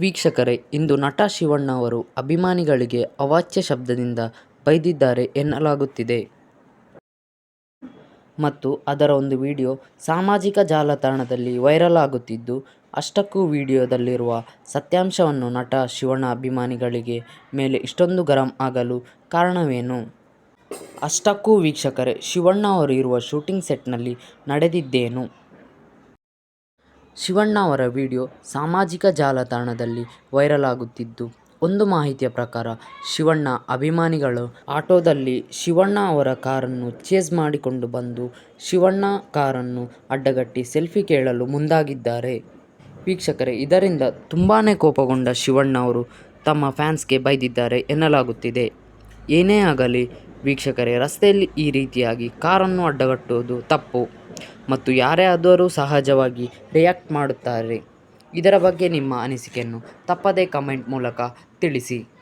ವೀಕ್ಷಕರೇ, ಇಂದು ನಟ ಶಿವಣ್ಣ ಅವರು ಅಭಿಮಾನಿಗಳಿಗೆ ಅವಾಚ್ಯ ಶಬ್ದದಿಂದ ಬೈದಿದ್ದಾರೆ ಎನ್ನಲಾಗುತ್ತಿದೆ. ಮತ್ತು ಅದರ ಒಂದು ವಿಡಿಯೋ ಸಾಮಾಜಿಕ ಜಾಲತಾಣದಲ್ಲಿ ವೈರಲ್ ಆಗುತ್ತಿದ್ದು, ಅಷ್ಟಕ್ಕೂ ವಿಡಿಯೋದಲ್ಲಿರುವ ಸತ್ಯಾಂಶವನ್ನು ನಟ ಶಿವಣ್ಣ ಅಭಿಮಾನಿಗಳಿಗೆ ಮೇಲೆ ಇಷ್ಟೊಂದು ಗರಂ ಆಗಲು ಕಾರಣವೇನು? ಅಷ್ಟಕ್ಕೂ ವೀಕ್ಷಕರೇ, ಶಿವಣ್ಣ ಅವರು ಇರುವ ಶೂಟಿಂಗ್ ಸೆಟ್ನಲ್ಲಿ ನಡೆದಿದ್ದೇನು? ಶಿವಣ್ಣ ಅವರ ವಿಡಿಯೋ ಸಾಮಾಜಿಕ ಜಾಲತಾಣದಲ್ಲಿ ವೈರಲ್ ಆಗುತ್ತಿದ್ದು ಒಂದು ಮಾಹಿತಿಯ ಪ್ರಕಾರ ಶಿವಣ್ಣ ಅಭಿಮಾನಿಗಳು ಆಟೋದಲ್ಲಿ ಶಿವಣ್ಣ ಅವರ ಕಾರನ್ನು ಚೇಸ್ ಮಾಡಿಕೊಂಡು ಬಂದು ಶಿವಣ್ಣ ಕಾರನ್ನು ಅಡ್ಡಗಟ್ಟಿ ಸೆಲ್ಫಿ ಕೇಳಲು ಮುಂದಾಗಿದ್ದಾರೆ. ವೀಕ್ಷಕರೇ, ಇದರಿಂದ ತುಂಬಾ ಕೋಪಗೊಂಡ ಶಿವಣ್ಣ ಅವರು ತಮ್ಮ ಫ್ಯಾನ್ಸ್ಗೆ ಬೈದಿದ್ದಾರೆ ಎನ್ನಲಾಗುತ್ತಿದೆ. ಏನೇ ಆಗಲಿ, ವೀಕ್ಷಕರೇ, ರಸ್ತೆಯಲ್ಲಿ ಈ ರೀತಿಯಾಗಿ ಕಾರನ್ನು ಅಡ್ಡಗಟ್ಟುವುದು ತಪ್ಪು. ಮತ್ತು ಯಾರೇ ಆದರೂ ಸಹಜವಾಗಿ ರಿಯಾಕ್ಟ್ ಮಾಡುತ್ತಾರೆ. ಇದರ ಬಗ್ಗೆ ನಿಮ್ಮ ಅನಿಸಿಕೆಯನ್ನು ತಪ್ಪದೇ ಕಮೆಂಟ್ ಮೂಲಕ ತಿಳಿಸಿ.